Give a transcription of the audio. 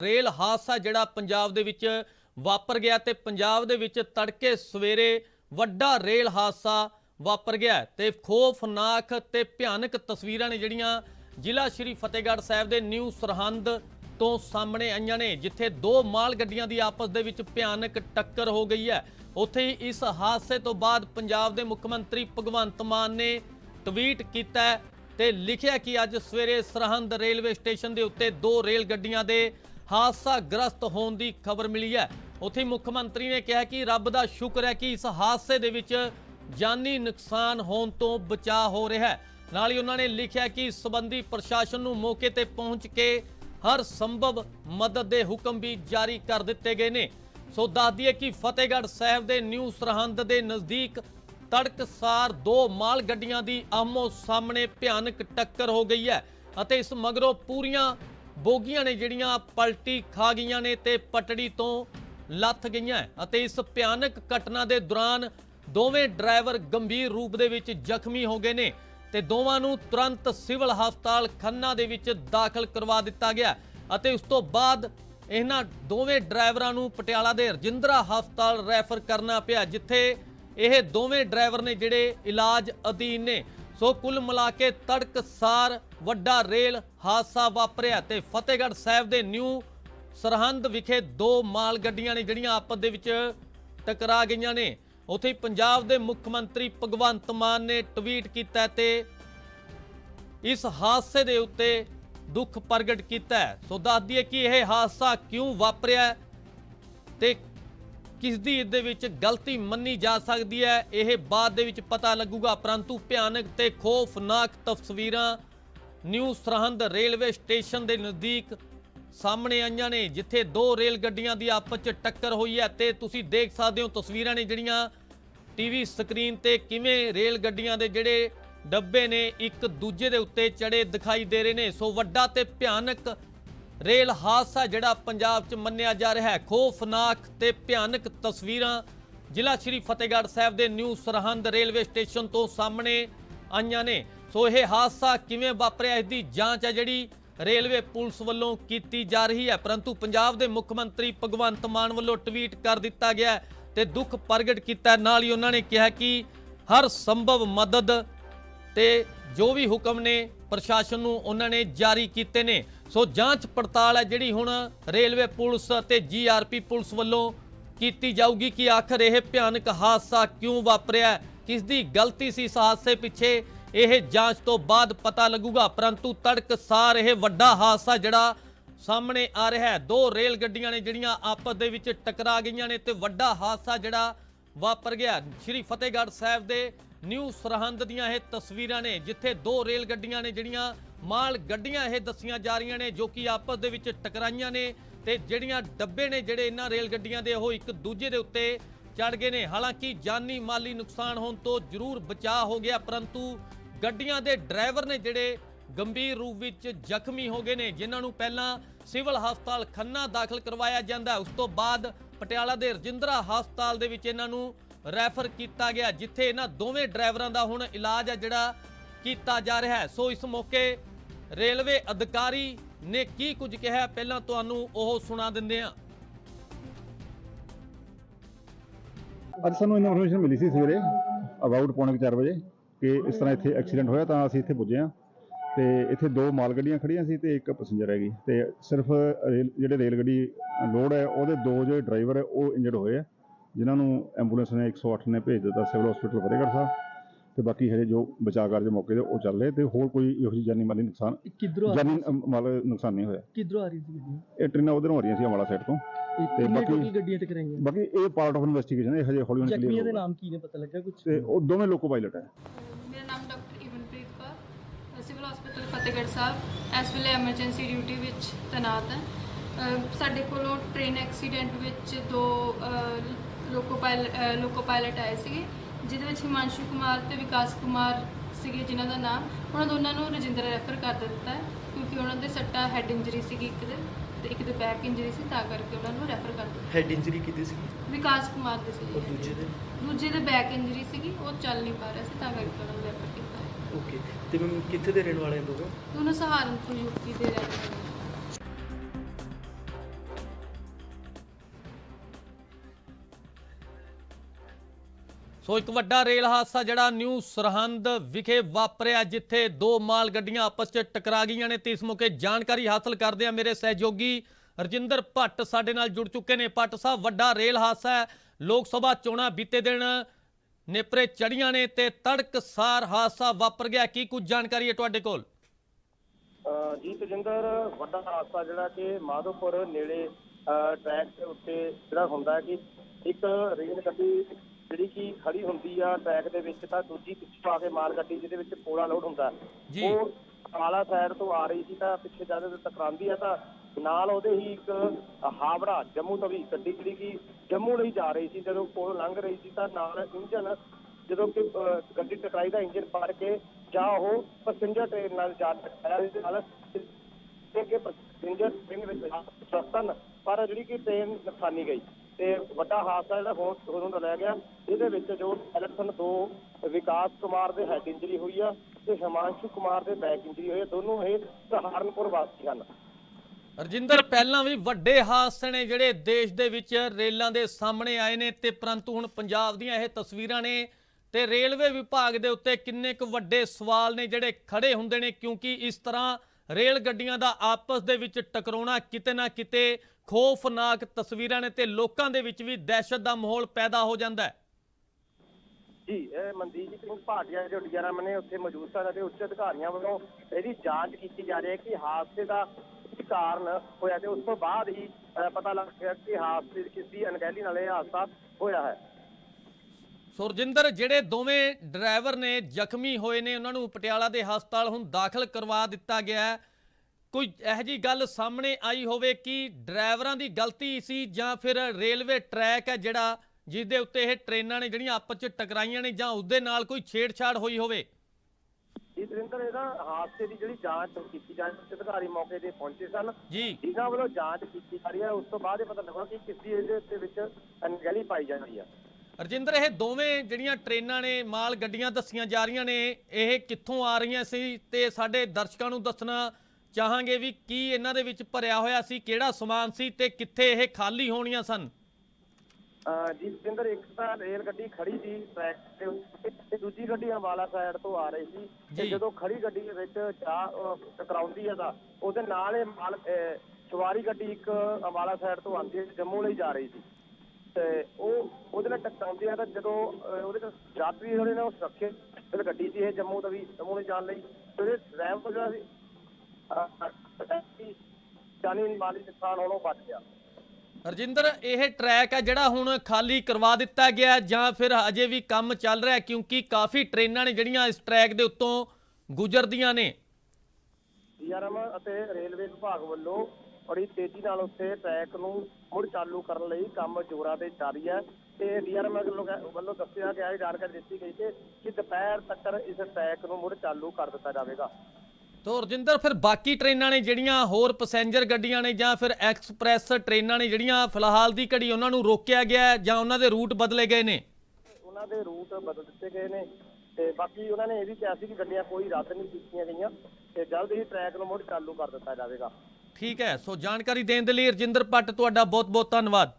Rail ਹਾਦਸਾ ਜਿਹੜਾ ਪੰਜਾਬ ਦੇ ਵਿੱਚ ਵਾਪਰ ਗਿਆ ਤੇ ਪੰਜਾਬ ਦੇ ਵਿੱਚ ਤੜਕੇ ਸਵੇਰੇ ਵੱਡਾ ਰੇਲ ਹਾਦਸਾ ਵਾਪਰ ਗਿਆ ਤੇ ਖੋਫਨਾਕ ਤੇ ਭਿਆਨਕ ਤਸਵੀਰਾਂ ਨੇ ਜਿਹੜੀਆਂ ਜ਼ਿਲ੍ਹਾ ਸ਼੍ਰੀ ਫਤਿਹਗੜ੍ਹ ਸਾਹਿਬ ਦੇ ਨਿਊ ਸਰਹੰਦ ਤੋਂ ਸਾਹਮਣੇ ਆਈਆਂ ਨੇ, ਜਿੱਥੇ ਦੋ ਮਾਲ ਗੱਡੀਆਂ ਦੀ ਆਪਸ ਦੇ ਵਿੱਚ ਭਿਆਨਕ ਟੱਕਰ ਹੋ ਗਈ ਹੈ। ਉੱਥੇ ਹੀ ਇਸ ਹਾਦਸੇ ਤੋਂ ਬਾਅਦ ਪੰਜਾਬ ਦੇ ਮੁੱਖ ਮੰਤਰੀ ਭਗਵੰਤ ਮਾਨ ਨੇ ਟਵੀਟ ਕੀਤਾ ਹੈ ਤੇ ਲਿਖਿਆ ਕਿ ਅੱਜ ਸਵੇਰੇ ਸਰਹੰਦ ਰੇਲਵੇ ਸਟੇਸ਼ਨ ਦੇ ਉੱਤੇ ਦੋ ਰੇਲ ਗੱਡੀਆਂ ਦੇ ਹਾਦਸਾ ਗ੍ਰਸਤ ਹੋਣ ਦੀ ਖਬਰ ਮਿਲੀ ਹੈ। ਉੱਥੇ ਮੁੱਖ ਮੰਤਰੀ ਨੇ ਕਿਹਾ ਕਿ ਰੱਬ ਦਾ ਸ਼ੁਕਰ ਹੈ ਕਿ ਇਸ ਹਾਦਸੇ ਦੇ ਵਿੱਚ ਜਾਨੀ ਨੁਕਸਾਨ ਹੋਣ ਤੋਂ ਬਚਾਅ ਹੋ ਰਿਹਾ ਹੈ। ਨਾਲ ਹੀ ਉਹਨਾਂ ਨੇ ਲਿਖਿਆ ਕਿ ਇਸ ਸੰਬੰਧੀ ਪ੍ਰਸ਼ਾਸਨ ਨੂੰ ਮੌਕੇ ਤੇ ਪਹੁੰਚ ਕੇ ਹਰ ਸੰਭਵ ਮਦਦ ਦੇ ਹੁਕਮ ਵੀ ਜਾਰੀ ਕਰ ਦਿੱਤੇ ਗਏ ਨੇ। ਸੋ ਦੱਸ ਦਈਏ ਕਿ ਫਤਿਹਗੜ੍ਹ ਸਾਹਿਬ ਦੇ ਨਿਊ ਸਰਹੰਦ ਦੇ ਨਜ਼ਦੀਕ ਤੜਕਸਾਰ ਦੋ ਮਾਲ ਗੱਡੀਆਂ ਦੀ ਆਮੋ ਸਾਹਮਣੇ ਭਿਆਨਕ ਟੱਕਰ ਹੋ ਗਈ ਹੈ ਅਤੇ ਇਸ ਮਗਰੋਂ ਪੂਰੀਆਂ ਬੋਗੀਆਂ ਨੇ ਜਿਹੜੀਆਂ ਪਲਟੀ ਖਾ ਗਈਆਂ ਨੇ ਤੇ ਪਟੜੀ ਤੋਂ ਲੱਥ ਗਈਆਂ ਅਤੇ ਇਸ ਭਿਆਨਕ ਘਟਨਾ ਦੇ ਦੌਰਾਨ ਦੋਵੇਂ ਡਰਾਈਵਰ ਗੰਭੀਰ ਰੂਪ ਦੇ ਵਿੱਚ ਜ਼ਖਮੀ ਹੋ ਗਏ ਨੇ ਤੇ ਦੋਵਾਂ ਨੂੰ ਤੁਰੰਤ ਸਿਵਲ ਹਸਪਤਾਲ ਖੰਨਾ ਦੇ ਵਿੱਚ ਦਾਖਲ ਕਰਵਾ ਦਿੱਤਾ ਗਿਆ ਅਤੇ ਉਸ ਤੋਂ ਬਾਅਦ ਇਹਨਾਂ ਦੋਵੇਂ ਡਰਾਈਵਰਾਂ ਨੂੰ ਪਟਿਆਲਾ ਦੇ ਰਜਿੰਦਰਾ ਹਸਪਤਾਲ ਰੈਫਰ ਕਰਨਾ ਪਿਆ, ਜਿੱਥੇ ਇਹ ਦੋਵੇਂ ਡਰਾਈਵਰ ਨੇ ਜਿਹੜੇ ਇਲਾਜ ਅਧੀਨ ਨੇ। ਸੋ ਕੁੱਲ ਮਿਲਾ ਕੇ ਤੜਕਸਾਰ ਵੱਡਾ ਰੇਲ ਹਾਦਸਾ ਵਾਪਰਿਆ ਤੇ ਫਤਿਹਗੜ੍ਹ ਸਾਹਿਬ ਦੇ ਨਿਊ ਸਰਹੰਦ ਵਿਖੇ ਦੋ ਮਾਲ ਗੱਡੀਆਂ ਨੇ ਜਿਹੜੀਆਂ ਆਪਸ ਦੇ ਵਿੱਚ ਟਕਰਾ ਗਈਆਂ ਨੇ। ਉੱਥੇ ਪੰਜਾਬ ਦੇ ਮੁੱਖ ਮੰਤਰੀ ਭਗਵੰਤ ਮਾਨ ਨੇ ਟਵੀਟ ਕੀਤਾ ਹੈ ਤੇ ਇਸ ਹਾਦਸੇ ਦੇ ਉੱਤੇ ਦੁੱਖ ਪ੍ਰਗਟ ਕੀਤਾ। ਸੋ ਦੱਸ ਦਈਏ ਕਿ ਇਹ ਹਾਦਸਾ ਕਿਉਂ ਵਾਪਰਿਆ ਹੈ ਤੇ ਕਿਸ ਦੀ ਇਹਦੇ ਵਿੱਚ ਗਲਤੀ ਮੰਨੀ ਜਾ ਸਕਦੀ ਹੈ, ਇਹ ਬਾਅਦ ਦੇ ਵਿੱਚ ਪਤਾ ਲੱਗੂਗਾ। ਪਰੰਤੂ ਭਿਆਨਕ ਤੇ ਖੌਫਨਾਕ ਤਸਵੀਰਾਂ ਨਿਊ ਸਰਹੰਦ ਰੇਲਵੇ ਸਟੇਸ਼ਨ ਦੇ ਨਜ਼ਦੀਕ ਸਾਹਮਣੇ ਆਈਆਂ ਨੇ, ਜਿੱਥੇ ਦੋ ਰੇਲ ਗੱਡੀਆਂ ਦੀ ਆਪਸ 'ਚ ਟੱਕਰ ਹੋਈ ਹੈ ਤੇ ਤੁਸੀਂ ਦੇਖ ਸਕਦੇ ਹੋ ਤਸਵੀਰਾਂ ਨੇ ਜਿਹੜੀਆਂ ਟੀਵੀ ਸਕਰੀਨ ਤੇ ਕਿਵੇਂ ਰੇਲ ਗੱਡੀਆਂ ਦੇ ਜਿਹੜੇ ਡੱਬੇ ਨੇ ਇੱਕ ਦੂਜੇ ਦੇ ਉੱਤੇ ਚੜੇ ਦਿਖਾਈ ਦੇ ਰਹੇ ਨੇ। ਸੋ ਵੱਡਾ ਤੇ ਭਿਆਨਕ ਰੇਲ ਹਾਦਸਾ ਜਿਹੜਾ ਪੰਜਾਬ 'ਚ ਮੰਨਿਆ ਜਾ ਰਿਹਾ ਹੈ। ਖੌਫਨਾਕ ਤੇ ਭਿਆਨਕ ਤਸਵੀਰਾਂ ਜ਼ਿਲ੍ਹਾ ਸ਼੍ਰੀ ਫਤਿਹਗੜ੍ਹ ਸਾਹਿਬ ਦੇ ਨਿਊ ਸਰਹੰਦ ਰੇਲਵੇ ਸਟੇਸ਼ਨ ਤੋਂ ਸਾਹਮਣੇ ਆਈਆਂ ਨੇ। ਸੋ ਇਹ ਹਾਦਸਾ ਕਿਵੇਂ ਵਾਪਰਿਆ ਇਸ ਦੀ ਜਾਂਚ ਹੈ ਜਿਹੜੀ ਰੇਲਵੇ ਪੁਲਿਸ ਵੱਲੋਂ ਕੀਤੀ ਜਾ ਰਹੀ ਹੈ। ਪਰੰਤੂ ਪੰਜਾਬ ਦੇ ਮੁੱਖ ਮੰਤਰੀ ਭਗਵੰਤ ਮਾਨ ਵੱਲੋਂ ਟਵੀਟ ਕਰ ਦਿੱਤਾ ਗਿਆ ਹੈ ਤੇ ਦੁੱਖ ਪ੍ਰਗਟ ਕੀਤਾ ਨਾਲ ਹੀ ਉਹਨਾਂ ਨੇ ਕਿਹਾ ਕਿ ਹਰ ਸੰਭਵ ਮਦਦ ਤੇ ਜੋ ਵੀ ਹੁਕਮ ਨੇ ਪ੍ਰਸ਼ਾਸਨ ਨੂੰ ਉਹਨਾਂ ਨੇ ਜਾਰੀ ਕੀਤੇ ਨੇ। ਸੋ ਜਾਂਚ ਪੜਤਾਲ ਹੈ ਜਿਹੜੀ ਹੁਣ ਰੇਲਵੇ ਪੁਲਿਸ ਅਤੇ ਜੀਆਰਪੀ ਪੁਲਿਸ ਵੱਲੋਂ ਕੀਤੀ ਜਾਊਗੀ ਕਿ ਆਖਰ ਇਹ ਭਿਆਨਕ ਹਾਦਸਾ ਕਿਉਂ ਵਾਪਰਿਆ ਕਿਸ ਦੀ ਗਲਤੀ ਸੀ ਇਸ ਹਾਦਸੇ ਪਿੱਛੇ, ਇਹ ਜਾਂਚ ਤੋਂ ਬਾਅਦ ਪਤਾ ਲੱਗੂਗਾ। ਪਰੰਤੂ ਤੜਕਸਾਰ ਇਹ ਵੱਡਾ ਹਾਦਸਾ ਜਿਹੜਾ ਸਾਹਮਣੇ ਆ ਰਿਹਾ ਹੈ। ਦੋ ਰੇਲ ਗੱਡੀਆਂ ਨੇ ਜਿਹੜੀਆਂ ਆਪਸ ਦੇ ਵਿੱਚ ਟਕਰਾ ਗਈਆਂ ਨੇ ਤੇ ਵੱਡਾ ਹਾਦਸਾ ਜਿਹੜਾ ਵਾਪਰ ਗਿਆ ਸ਼੍ਰੀ ਫਤਿਹਗੜ੍ਹ ਸਾਹਿਬ ਦੇ ਨਿਊ ਸਰਹੰਦ ਦੀਆਂ ਇਹ ਤਸਵੀਰਾਂ ਨੇ, ਜਿੱਥੇ ਦੋ ਰੇਲ ਗੱਡੀਆਂ ਨੇ ਜਿਹੜੀਆਂ ਮਾਲ ਗੱਡੀਆਂ ਇਹ ਦੱਸੀਆਂ ਜਾ ਰਹੀਆਂ ਨੇ ਜੋ ਕਿ ਆਪਸ ਦੇ ਵਿੱਚ ਟਕਰਾਈਆਂ ਨੇ ਤੇ ਜਿਹੜੀਆਂ ਡੱਬੇ ਨੇ ਜਿਹੜੇ ਇਹਨਾਂ ਰੇਲ ਗੱਡੀਆਂ ਦੇ, ਉਹ ਇੱਕ ਦੂਜੇ ਦੇ ਉੱਤੇ ਚੜ ਗਏ ਨੇ। ਹਾਲਾਂਕਿ ਜਾਨੀ ਮਾਲੀ ਨੁਕਸਾਨ ਹੋਣ ਤੋਂ ਜ਼ਰੂਰ ਬਚਾਅ ਹੋ ਗਿਆ, ਪਰੰਤੂ ਗੱਡੀਆਂ ਦੇ ਡਰਾਈਵਰ ਨੇ ਜਿਹੜੇ ਗੰਭੀਰ ਰੂਪ ਵਿੱਚ ਜ਼ਖਮੀ ਹੋ ਗਏ ਨੇ, ਜਿਨ੍ਹਾਂ ਨੂੰ ਪਹਿਲਾਂ ਸਿਵਲ ਹਸਪਤਾਲ ਖੰਨਾ ਦਾਖਲ ਕਰਵਾਇਆ ਜਾਂਦਾ ਉਸ ਤੋਂ ਬਾਅਦ ਪਟਿਆਲਾ ਦੇ ਰਜਿੰਦਰਾ ਹਸਪਤਾਲ ਦੇ ਵਿੱਚ ਇਹਨਾਂ ਨੂੰ ਰੈਫਰ ਕੀਤਾ ਗਿਆ, ਜਿੱਥੇ ਇਹਨਾਂ ਦੋਵੇਂ ਡਰਾਈਵਰਾਂ ਦਾ ਹੁਣ ਇਲਾਜ ਹੈ, ਜਿਹੜਾ ਕੀਤਾ ਜਾ ਰਿਹਾ ਹੈ। ਸੋ ਇਸ ਮੌਕੇ ਰੇਲਵੇ ਅਧਿਕਾਰੀ ਨੇ ਕੀ ਕੁਝ ਕਿਹਾ ਪਹਿਲਾਂ ਤੁਹਾਨੂੰ ਉਹ ਸੁਣਾ ਦਿੰਦੇ ਹਾਂ। ਅੱਜ ਸਾਨੂੰ ਇਨਫੋਰਮੇਸ਼ਨ ਮਿਲੀ ਸੀ ਸਵੇਰੇ ਅਬਾਊਟ ਪੌਣੇ ਕੁ ਚਾਰ ਵਜੇ, ਕਿ ਇਸ ਤਰ੍ਹਾਂ ਇੱਥੇ ਐਕਸੀਡੈਂਟ ਹੋਇਆ ਤਾਂ ਅਸੀਂ ਇੱਥੇ ਪੁੱਜੇ ਹਾਂ। ਤੇ ਇੱਥੇ ਦੋ ਮਾਲ ਗੱਡੀਆਂ ਖੜੀਆਂ ਸੀ ਤੇ ਇੱਕ ਪੈਸੇਂਜਰ ਹੈਗੀ। ਤੇ ਸਿਰਫ ਰੇਲ, ਜਿਹੜੇ ਰੇਲ ਗੱਡੀ ਲੋਡ ਹੈ, ਉਹਦੇ ਦੋ ਜਿਹੜੇ ਡਰਾਈਵਰ ਹੈ, ਉਹ ਇੰਜਰਡ ਹੋਏ ਆ ਜਿਨ੍ਹਾਂ ਨੂੰ ਐਂਬੂਲੈਂਸ ਨੇ 108 ਨੇ ਭੇਜ ਦਿੱਤਾ, ਸਿਵਲ ਹਸਪੀਟਲ ਫਤਿਹਗੜ੍ਹ ਸਾਹਿਬ। ਤੇ ਬਾਕੀ ਹਜੇ ਜੋ ਬਚਾਅ ਕਾਰਜ ਮੌਕੇ ਤੇ ਉਹ ਚੱਲ ਰਹੇ ਤੇ ਹੋਰ ਕੋਈ ਇਹੋ ਜਿਹੀ ਜਾਨੀ ਮਾਲੀ ਨੁਕਸਾਨ ਕਿੱਧਰੋਂ ਆ ਜਾਨੀ ਅਮ, ਮਾਲ ਨੁਕਸਾਨ ਨਹੀਂ ਹੋਇਆ। ਕਿੱਧਰੋਂ ਆ ਰਹੀ ਸੀ ਗੱਡੀ? ਇਹ ਟ੍ਰੇਨਾਂ ਉਧਰੋਂ ਆ ਰਹੀਆਂ ਸੀ ਅੰਬਾਲਾ ਸਾਈਡ ਤੋਂ। ਤੇ ਕਿੰਨੇ ਬਾਕੀ- ਟੋਟਲ ਗੱਡੀਆਂ ਟਕਰਾਈਆਂ ਬਾਕੀ ਇਹ ਪਾਰਟ ਆਫ ਇਨਵੈਸਟੀਗੇਸ਼ਨ ਹੈ ਇਹ ਹਜੇ ਹੌਲੀ ਹੌਲੀ ਜ਼ਖਮੀਆਂ ਦੇ। ਨਾਮ ਕੀ ਨੇ ਪਤਾ ਲੱਗਾ ਕੁਝ ਤੇ ਉਹ ਦੋਵੇਂ ਲੋਕੋ ਪਾਇਲਟ ਹੈ। ਮੇਰਾ ਨਾਮ doctor Ivanpreet Kaur. Civil hospital Fatehgarh Sahib. ਇਸ ਵੇਲੇ ਐਮਰਜੈਂਸੀ ਡਿਊਟੀ ਵਿੱਚ ਤੈਨਾਤ ਹੈ। ਸਾਡੇ ਕੋਲੋਂ ਟ੍ਰੇਨ ਐਕਸੀਡੈਂਟ ਵਿੱਚ ਦੋ ਅਹ, ਲੋਕੋ ਪਾਇਲਟ ਲੋਕੋ ਪਾਇਲਟ ਆਏ ਸੀਗੇ। ਜਿਹਦੇ ਵਿੱਚ ਹਿਮਾਂਸ਼ੂ ਕੁਮਾਰ ਤੇ ਵਿਕਾਸ ਕੁਮਾਰ ਸੀਗੇ ਜਿਨ੍ਹਾਂ ਦਾ ਨਾਮ ਉਹਨਾਂ ਦੋਨਾਂ ਨੂੰ ਰਜਿੰਦਰਾ ਰੈਫਰ ਕਰ ਦਿੱਤਾ ਹੈ ਕਿਉਂਕਿ ਉਹਨਾਂ ਦੇ ਸੱਟਾ ਹੈਡ ਇੰਜਰੀ ਸੀਗੀ ਇੱਕ ਦੇ ਤੇ ਇੱਕ ਦੇ ਬੈਕ ਇੰਜਰੀ ਸੀ ਤਾਂ ਕਰਕੇ ਉਹਨਾਂ ਨੂੰ ਰੈਫਰ ਕਰ ਦਿੱਤਾ। ਹੈਡ ਇੰਜਰੀ ਕੀਤੀ ਸੀ ਵਿਕਾਸ ਕੁਮਾਰ ਦੇ ਔਰ ਸੀ ਦੂਜੇ ਦੇ? ਦੂਜੇ ਦੇ ਬੈਕ ਇੰਜਰੀ ਸੀਗੀ ਉਹ ਚੱਲ ਨਹੀਂ ਪਾ ਰਿਹਾ ਸੀ ਤਾਂ ਕਰਕੇ ਉਹਨਾਂ ਨੂੰ ਰੈਫਰ ਕੀਤਾ ਹੈ। ਓਕੇ ਤੇ ਮੈਂ ਕਿੱਥੇ ਦੇ ਰਹਿਣ ਵਾਲੇ ਹੋ ਦੋਨੋਂ? ਦੋਨੋਂ ਸਹਾਰਨਪੁਰ ਯੂਪੀ ਦੇ ਰਹਿਣ ਵਾਲੇ ਨੇ। ਸੋ ਇੱਕ ਵੱਡਾ ਰੇਲ ਹਾਦਸਾ ਜਿਹੜਾ ਨਿਊ ਸਰਹੰਦ ਵਿਖੇ ਵਾਪਰਿਆ, ਜਿੱਥੇ ਦੋ ਮਾਲ ਗੱਡੀਆਂ ਆਪਸ 'ਚ ਟਕਰਾ ਗਈਆਂ ਨੇ। ਤੇ ਇਸ ਮੌਕੇ ਜਾਣਕਾਰੀ ਹਾਸਲ ਕਰਦੇ ਆ ਮੇਰੇ ਸਹਿਯੋਗੀ ਰਜਿੰਦਰ ਭੱਟ, ਸਾਡੇ ਨਾਲ ਜੁੜ ਚੁੱਕੇ ਨੇ। ਭੱਟ ਸਾਹਿਬ, ਵੱਡਾ ਰੇਲ ਹਾਦਸਾ ਹੈ। ਲੋਕ ਸਭਾ ਚੋਣਾਂ ਬੀਤੇ ਦਿਨ ਨੇਪਰੇ ਚੜੀਆਂ ਨੇ ਤੇ ਤੜਕਸਾਰ ਹਾਦਸਾ ਵਾਪਰ ਗਿਆ। ਕੀ ਕੁਝ ਜਾਣਕਾਰੀ ਹੈ ਤੁਹਾਡੇ ਕੋਲ? ਜੀ ਤਜਿੰਦਰ, ਵੱਡਾ ਹਾਦਸਾ ਜਿਹੜਾ ਕਿ ਮਾਧੋਪੁਰ ਨੇੜੇ ਟਰੈਕ ਦੇ ਉੱਤੇ ਜਿਹੜਾ ਹੁੰਦਾ ਹੈ ਕਿ ਇੱਕ ਰੇਲ ਗੱਡੀ ਜਿਹੜੀ ਕਿ ਖੜੀ ਹੁੰਦੀ ਆ ਟਰੈਕ ਦੇ ਵਿੱਚ ਤਾਂ ਦੂਜੀ ਪਿੱਛੇ ਆ ਕੇ ਮਾਲ ਗੱਡੀ ਜਿਹਦੇ ਵਿੱਚ ਕੋਲਾ ਲੋਡ ਹੁੰਦਾ। ਉਹ ਆਲਾ ਸਾਈਡ ਤੋਂ ਆ ਰਹੀ ਸੀ ਤਾਂ ਪਿੱਛੇ ਜਾਂਦੇ ਤੇ ਟਕਰਾਉਂਦੀ ਆ ਤਾਂ ਨਾਲ ਉਹਦੇ ਹੀ ਇੱਕ ਹਾਵੜਾ ਜੰਮੂ ਤਵੀ ਗੱਡੀ ਜਿਹੜੀ ਕਿ ਜੰਮੂ ਲਈ ਜਾ ਰਹੀ ਸੀ ਜਦੋਂ ਕੋਲ ਲੰਘ ਰਹੀ ਸੀ ਤਾਂ ਨਾਲ ਇੰਜਨ ਜਦੋਂ ਕਿ ਗੱਡੀ ਟਕਰਾਈ ਦਾ ਇੰਜਨ ਪਾੜ ਕੇ ਜਾਂ ਉਹ ਪੈਸੇਂਜਰ ਟ੍ਰੇਨ ਨਾਲ ਜਾ ਟਕਰਾਇਆ ਇਸ ਨਾਲ ਕਿ ਪੈਸੇਂਜਰ ਟ੍ਰੇਨ ਵਿੱਚ ਸਸਤਨ ਪਰ ਜਿਹੜੀ ਕਿ ਟ੍ਰੇਨ ਨੁਕਸਾਨੀ ਗਈ ਤੇ ਵੱਡਾ ਹਾਦਸਾ ਜਿਹੜਾ ਹੋ ਹੋਣ ਲੈ ਗਿਆ। ਇਹਦੇ ਵਿੱਚ ਜੋ ਇਲੈਕਸ਼ਨ ਦੋ, ਵਿਕਾਸ ਕੁਮਾਰ ਦੇ ਹੈਡ ਇੰਜਰੀ ਹੋਈ ਆ ਤੇ ਹਿਮਾਂਸ਼ੂ ਕੁਮਾਰ ਦੇ ਬੈਕ ਇੰਜਰੀ ਹੋਈ ਆ। ਦੋਨੋਂ ਇਹ ਸਹਾਰਨਪੁਰ ਵਾਸੀ ਹਨ। ਰਜਿੰਦਰ, ਪਹਿਲਾਂ ਵੀ ਵੱਡੇ ਹਾਦਸੇ ਨੇ ਜਿਹੜੇ ਦੇਸ਼ ਦੇ ਵਿੱਚ ਰੇਲਾਂ ਦੇ ਸਾਹਮਣੇ ਆਏ ਨੇ ਤੇ ਪਰੰਤੂ ਹੁਣ ਪੰਜਾਬ ਦੀਆਂ ਇਹ ਤਸਵੀਰਾਂ ਨੇ ਤੇ ਰੇਲਵੇ ਵਿਭਾਗ ਦੇ ਉੱਤੇ ਕਿੰਨੇ ਕੁ ਵੱਡੇ ਸਵਾਲ ਨੇ ਜਿਹੜੇ ਖੜੇ ਹੁੰਦੇ ਨੇ, ਕਿਉਂਕਿ ਇਸ ਤਰ੍ਹਾਂ ਰੇਲ ਗੱਡੀਆਂ ਦਾ ਆਪਸ ਦੇ ਵਿੱਚ ਟਕਰਾਉਣਾ ਕਿਤੇ ਨਾ ਕਿਤੇ ਖੌਫਨਾਕ ਤਸਵੀਰਾਂ ਨੇ ਤੇ ਲੋਕਾਂ ਦੇ ਵਿੱਚ ਵੀ ਦਹਿਸ਼ਤ ਦਾ ਮਾਹੌਲ ਪੈਦਾ ਹੋ ਜਾਂਦਾ ਹੈ। ਜੀ ਇਹ ਮਨਦੀਪ ਸਿੰਘ ਭਾਟੀਆ ਜੋ ਡੀਆਰਐਮ ਨੇ ਉੱਥੇ ਮੌਜੂਦ ਸਨ ਅਤੇ ਉੱਚ ਅਧਿਕਾਰੀਆਂ ਵੱਲੋਂ ਇਹਦੀ ਜਾਂਚ ਕੀਤੀ ਜਾ ਰਹੀ ਹੈ ਕਿ ਹਾਦਸੇ ਦਾ ਕੀ ਕਾਰਨ ਹੋਇਆ ਤੇ ਉਸ ਤੋਂ ਬਾਅਦ ਹੀ ਪਤਾ ਲੱਗ ਗਿਆ ਕਿ ਹਾਦਸੇ ਕਿਸ ਦੀ ਅਣਗਹਿਲੀ ਨਾਲ ਇਹ ਹਾਦਸਾ ਹੋਇਆ ਹੈ। ਸੁਰਜਿੰਦਰ ਜਿਹੜੇ ਦੋਵੇਂ ਡਰਾਈਵਰ ਨੇ ਜ਼ਖਮੀ ਹੋਏ ਨੇ ਉਹਨਾਂ ਨੂੰ ਪਟਿਆਲਾ ਦੇ ਹਸਪਤਾਲ ਹੁਣ ਦਾਖਲ ਕਰਵਾ ਦਿੱਤਾ ਗਿਆ ਹੈ। ਕੋਈ ਇਹੋ ਜੀ ਗੱਲ ਸਾਹਮਣੇ ਆਈ ਹੋਵੇ ਕਿ ਡਰਾਈਵਰਾਂ ਦੀ ਗਲਤੀ ਸੀ ਜਾਂ ਫਿਰ ਰੇਲਵੇ ਟਰੈਕ ਹੈ ਜਿਹੜਾ ਜਿਸ ਦੇ ਉੱਤੇ ਇਹ ਟ੍ਰੇਨਾਂ ਨੇ ਜਿਹੜੀਆਂ ਆਪਸ 'ਚ ਟਕਰਾਈਆਂ ਨੇ ਜਾਂ ਉਸਦੇ ਨਾਲ ਕੋਈ ਛੇੜਛਾੜ ਹੋਈ ਹੋਵੇ? ਜੀ ਸੁਰਿੰਦਰ ਇਹਦਾ ਹਾਦਸੇ ਦੀ ਜਿਹੜੀ ਜਾਂਚ ਕੀਤੀ ਜਾ ਰਹੀ ਹੈ ਉੱਚ ਅਧਿਕਾਰੀ ਮੌਕੇ ਤੇ ਪਹੁੰਚੇ ਸਨ। ਜੀ। ਜਿਨ੍ਹਾਂ ਵੱਲੋਂ ਜਾਂਚ ਕੀਤੀ ਜਾ ਰਹੀ ਹੈ। ਉਸ ਤੋਂ ਬਾਅਦ ਇਹ ਪਤਾ ਲੱਗਣਾ ਕਿ ਕਿਸ ਦੀ ਇਹਦੇ ਉੱਤੇ ਵਿੱਚ ਅਣਗਹਿਲੀ ਪਾਈ ਜਾਂਦੀ ਹੈ। ਰਜਿੰਦਰ ਇਹ ਦੋਵੇਂ ਜਿਹੜੀਆਂ ਟ੍ਰੇਨਾਂ ਨੇ ਮਾਲ ਗੱਡੀਆਂ ਦੱਸੀਆਂ ਜਾ ਰਹੀਆਂ ਨੇ ਇਹ ਕਿੱਥੋਂ ਆ ਰਹੀਆਂ ਸੀ? ਤੇ ਸਾਡੇ ਦਰਸ਼ਕਾਂ ਨੂੰ ਦੱਸਣਾ ਚਾਹਾਂਗੇ ਵੀ ਕੀ ਇਹਨਾਂ ਦੇ ਵਿੱਚ ਭਰਿਆ ਹੋਇਆ ਸੀ ਕਿਹੜਾ ਸਮਾਨ ਸੀ ਤੇ ਕਿੱਥੇ ਇਹ ਖਾਲੀ ਹੋਣੀਆਂ ਸਨ? ਅਹ ਜੀ ਸੁਰਿੰਦਰ ਇੱਕ ਤਾਂ ਰੇਲ ਗੱਡੀ ਖੜੀ ਸੀ ਟਰੈਕ ਦੇ ਉੱਤੇ ਤੇ ਦੂਜੀ ਗੱਡੀ ਅੰਬਾਲਾ ਸਾਈਡ ਤੋਂ ਆ ਰਹੀ ਸੀ। ਤੇ ਜੀ। ਜਦੋਂ ਖੜੀ ਗੱਡੀ ਦੇ ਵਿੱਚ ਜਾ ਅਹ, ਟਕਰਾਉਂਦੀ ਹੈ ਤਾਂ ਉਹਦੇ ਨਾਲ ਇਹ ਮਾਲ ਅਹ, ਸਵਾਰੀ ਗੱਡੀ ਇੱਕ ਅੰਬਾਲਾ ਸਾਈਡ ਤੋਂ ਆਉਂਦੀ ਹੈ ਜੰਮੂ ਲਈ ਜਾ ਰਹੀ ਸੀ। ਤੇ ਉਹ ਉਹਦੇ ਨਾਲ ਟਕਰਾਉਂਦੀ ਹੈ ਤਾਂ ਜਦੋਂ ਅਹ, ਉਹਦੇ ਨਾਲ ਯਾਤਰੀ ਜਿਹੜੇ ਨੇ ਉਹ ਸੁਰੱਖਿਅਤ ਤੇ ਗੱਡੀ ਸੀ ਇਹ ਜੰਮੂ ਤੋਂ ਵੀ ਜੰਮੂ ਲਈ ਜਾਣ ਲਈ। ਤੇ ਉਹਦੇ ਡਰਾਈਵਰ ਜਿਹੜਾ ਸੀ ਜਾਨੀ ਮਾਲੀ ਨੁਕਸਾਨ ਹੋਣੋਂ ਬਚ ਗਿਆ ਰਜਿੰਦਰ, ਇਹ ਟਰੈਕ ਹੈ ਜਿਹੜਾ ਹੁਣ ਖਾਲੀ ਕਰਵਾ ਦਿੱਤਾ ਗਿਆ ਜਾਂ ਫਿਰ ਅਜੇ ਵੀ ਕੰਮ ਚੱਲ ਰਿਹਾ ਕਿਉਂਕਿ ਕਾਫੀ ਟ੍ਰੇਨਾਂ ਨੇ ਜਿਹੜੀਆਂ ਇਸ ਟਰੈਕ ਦੇ ਉੱਤੋਂ ਗੁਜ਼ਰਦੀਆਂ ਨੇ। ਡੀਆਰਐਮ ਅਤੇ ਰੇਲਵੇ ਵਿਭਾਗ ਵੱਲੋਂ ਬੜੀ ਤੇਜ਼ੀ ਨਾਲ ਉੱਥੇ ਟਰੈਕ ਨੂੰ ਮੁੜ ਚਾਲੂ ਕਰਨ ਲਈ ਕੰਮ ਜੋਰਾਂ ਤੇ ਜਾਰੀ ਹੈ ਤੇ ਡੀਆਰਐਮ ਵੱਲੋਂ ਵੱਲੋਂ ਦੱਸਿਆ ਗਿਆ ਹੈ ਜਾਣਕਾਰੀ ਦਿੱਤੀ ਗਈ ਕਿ ਦੁਪਹਿਰ ਤੱਕ ਇਸ ਟਰੈਕ ਨੂੰ ਮੁੜ ਚਾਲੂ ਕਰ ਦਿੱਤਾ ਜਾਵੇਗਾ। ਤੋ ਰਜਿੰਦਰ ਫਿਰ ਬਾਕੀ ਟ੍ਰੇਨਾਂ ਨੇ ਜਿਹੜੀਆਂ ਹੋਰ ਪੈਸੇਂਜਰ ਗੱਡੀਆਂ ਨੇ ਜਾਂ ਫਿਰ ਐਕਸਪ੍ਰੈਸ ਟ੍ਰੇਨਾਂ ਨੇ ਜਿਹੜੀਆਂ ਫਿਲਹਾਲ ਦੀ ਘੜੀ ਉਹਨਾਂ ਨੂੰ ਰੋਕਿਆ ਗਿਆ ਜਾਂ ਉਹਨਾਂ ਦੇ ਰੂਟ ਬਦਲੇ ਗਏ ਨੇ? ਉਹਨਾਂ ਦੇ ਰੂਟ ਬਦਲ ਦਿੱਤੇ ਗਏ ਨੇ ਤੇ ਬਾਕੀ ਉਹਨਾਂ ਨੇ ਇਹ ਵੀ ਕਿਹਾ ਸੀ ਕਿ ਗੱਡੀਆਂ ਕੋਈ ਰੱਦ ਨਹੀਂ ਕੀਤੀਆਂ ਗਈਆਂ ਤੇ ਜਲਦ ਹੀ ਟਰੈਕ ਨੂੰ ਮੁੜ ਚਾਲੂ ਕਰ ਦਿੱਤਾ ਜਾਵੇਗਾ। ਠੀਕ ਹੈ ਸੋ ਜਾਣਕਾਰੀ ਦੇਣ ਦੇ ਲਈ ਰਜਿੰਦਰ ਭੱਟ ਤੁਹਾਡਾ ਬਹੁਤ ਬਹੁਤ ਧੰਨਵਾਦ।